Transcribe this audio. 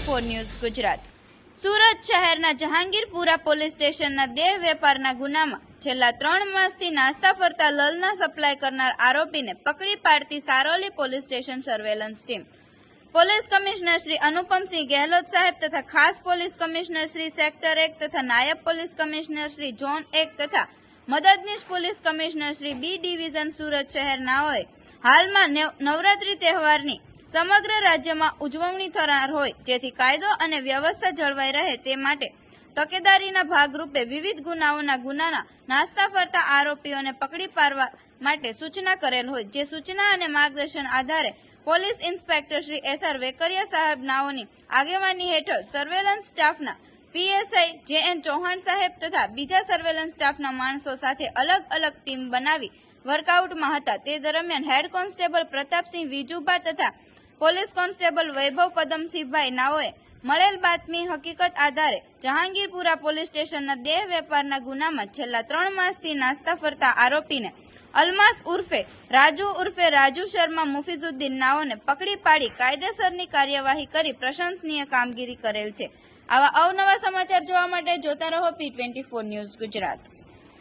Four news Gujarat. Surat શહેરના Jahangirpura police સ્ટેશનના દેહ વેપારના ગુનામાં છેલ્લા ત્રણ માસથી નાસ્તા ફરતા લલના સપ્લાય કરનાર આરોપીને પકડી પાડતી Saroli police station surveillance team. Police commissioner Shri Anupamsinh Gehlot સાહેબ તથા ખાસ પોલીસ કમિશનર શ્રી સેક્ટર એક તથા નાયબ પોલીસ કમિશનર શ્રી ઝોન એક તથા મદદનીશ police commissioner Shri B division Surat શહેરનાઓએ હાલમાં નવ- નવરાત્રી તહેવારની સમગ્ર રાજ્યમાં ઉજવણી થનાર હોય, જેથી કાયદો અને વ્યવસ્થા જળવાઈ રહે તે માટે તકેદારીના ભાગરૂપે વિવિધ ગુનાઓના ગુનાના નાસ્તા ફરતા આરોપીઓને પકડી પાડવા માટે સૂચના કરેલ હોય, જે સૂચના અને માર્ગદર્શન આધારે police inspector Shri S R Vekariya સાહેબ નાઓની આગેવાની હેઠળ સર્વેલન્સ સ્ટાફના પીએસઆઈ જે એન ચૌહાણ સાહેબ તથા બીજા સર્વેલન્સ સ્ટાફના માણસો સાથે અલગ અલગ ટીમ બનાવી વર્કઆઉટમાં હતા. તે દરમિયાન હેડ કોન્સ્ટેબલ પ્રતાપસિંહ વિજુભા તથા પોલીસ કોન્સ્ટેબલ વૈભવ પદમસિંહભાઈ નાઓએ મળેલ બાતમી હકીકત આધારે જહાંગીરપુરા પોલીસ સ્ટેશનના દેહ વેપારના ગુનામાં છેલ્લા ત્રણ માસથી નાસ્તા ફરતા આરોપીને અલમાસ ઉર્ફે રાજુ ઉર્ફે રાજુ શર્મા મુફીઝુદ્દીન નાઓને પકડી પાડી કાયદેસરની કાર્યવાહી કરી પ્રશંસનીય કામગીરી કરેલ છે. આવા અવનવા સમાચાર જોવા માટે જોતા રહો પી ફોર ન્યૂઝ ગુજરાત.